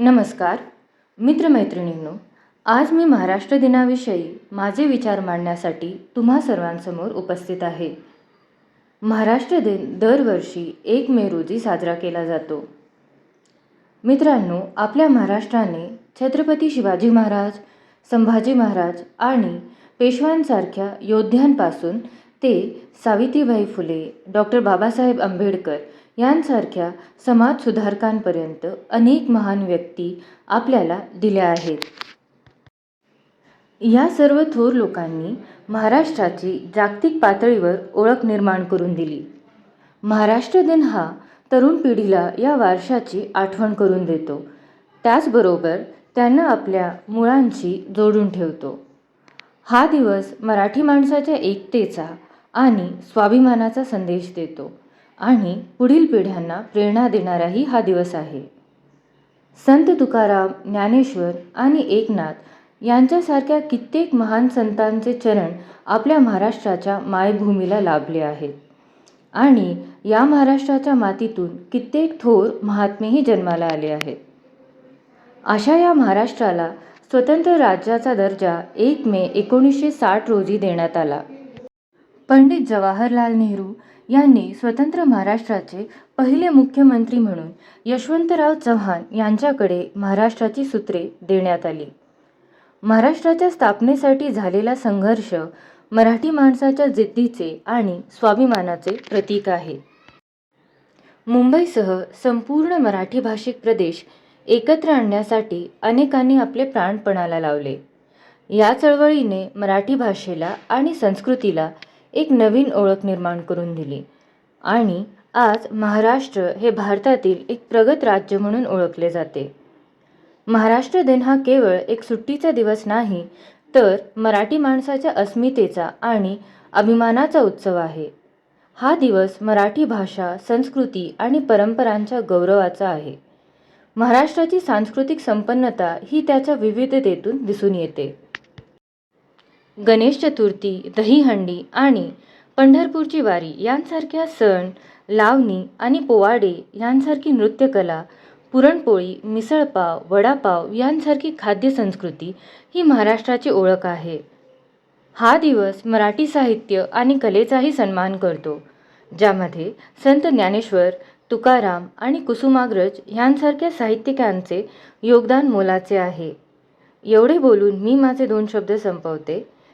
नमस्कार मित्रमैत्रिणींनो आज मी महाराष्ट्र दिनाविषयी माझे विचार मांडण्यासाठी तुम्हा सर्वांसमोर उपस्थित आहे. महाराष्ट्र दिन दरवर्षी एक मे रोजी साजरा केला जातो. मित्रांनो आपल्या महाराष्ट्राने छत्रपती शिवाजी महाराज संभाजी महाराज आणि पेशव्यांसारख्या योद्ध्यांपासून ते सावित्रीबाई फुले डॉक्टर बाबासाहेब आंबेडकर यांसारख्या समाजसुधारकांपर्यंत अनेक महान व्यक्ती आपल्याला दिल्या आहेत. या सर्व थोर लोकांनी महाराष्ट्राची जागतिक पातळीवर ओळख निर्माण करून दिली. महाराष्ट्र दिन हा तरुण पिढीला या वारशाची आठवण करून देतो. त्याचबरोबर त्यांना आपल्या मुळांशी जोडून ठेवतो. हा दिवस मराठी माणसाच्या एकतेचा आणि स्वाभिमानाचा संदेश देतो. आणि पुढील पिढ्यांना प्रेरणा देणाराही हा दिवस आहे. संत तुकाराम ज्ञानेश्वर आणि एकनाथ यांच्यासारख्या कित्येक महान संतांचे चरण आपल्या महाराष्ट्राच्या मायभूमीला लाभले आहेत. आणि या महाराष्ट्राच्या मातीतून कित्येक थोर महात्मेही जन्माला आले आहेत. अशा या महाराष्ट्राला स्वतंत्र राज्याचा दर्जा एक मे एकोणीसशे साठ रोजी देण्यात आला. पंडित जवाहरलाल नेहरू यांनी स्वतंत्र महाराष्ट्राचे पहिले मुख्यमंत्री म्हणून यशवंतराव चव्हाण यांच्याकडे महाराष्ट्राची सूत्रे देण्यात आली. महाराष्ट्राच्या स्थापनेसाठी झालेला संघर्ष मराठी माणसाच्या जिद्दीचे आणि स्वाभिमानाचे प्रतीक आहे. मुंबईसह संपूर्ण मराठी भाषिक प्रदेश एकत्र आणण्यासाठी अनेकांनी आपले प्राणपणाला लावले. या चळवळीने मराठी भाषेला आणि संस्कृतीला एक नवीन ओळख निर्माण करून दिली. आणि आज महाराष्ट्र हे भारतातील एक प्रगत राज्य म्हणून ओळखले जाते. महाराष्ट्र दिन हा केवळ एक सुट्टीचा दिवस नाही तर मराठी माणसाच्या अस्मितेचा आणि अभिमानाचा उत्सव आहे. हा दिवस मराठी भाषा संस्कृती आणि परंपरांच्या गौरवाचा आहे. महाराष्ट्राची सांस्कृतिक संपन्नता ही त्याच्या विविधतेतून दिसून येते. गणेश चतुर्थी दहीहंडी आणि पंढरपूरची वारी यांसारख्या सण लावणी आणि पोवाडे यांसारखी नृत्यकला पुरणपोळी मिसळपाव वडापाव यांसारखी खाद्यसंस्कृती ही महाराष्ट्राची ओळख आहे. हा दिवस मराठी साहित्य आणि कलेचाही सन्मान करतो ज्यामध्ये संत ज्ञानेश्वर तुकाराम आणि कुसुमाग्रज यांसारख्या साहित्यिकांचे योगदान मोलाचे आहे. एवढे बोलून मी माझे दोन शब्द संपवते.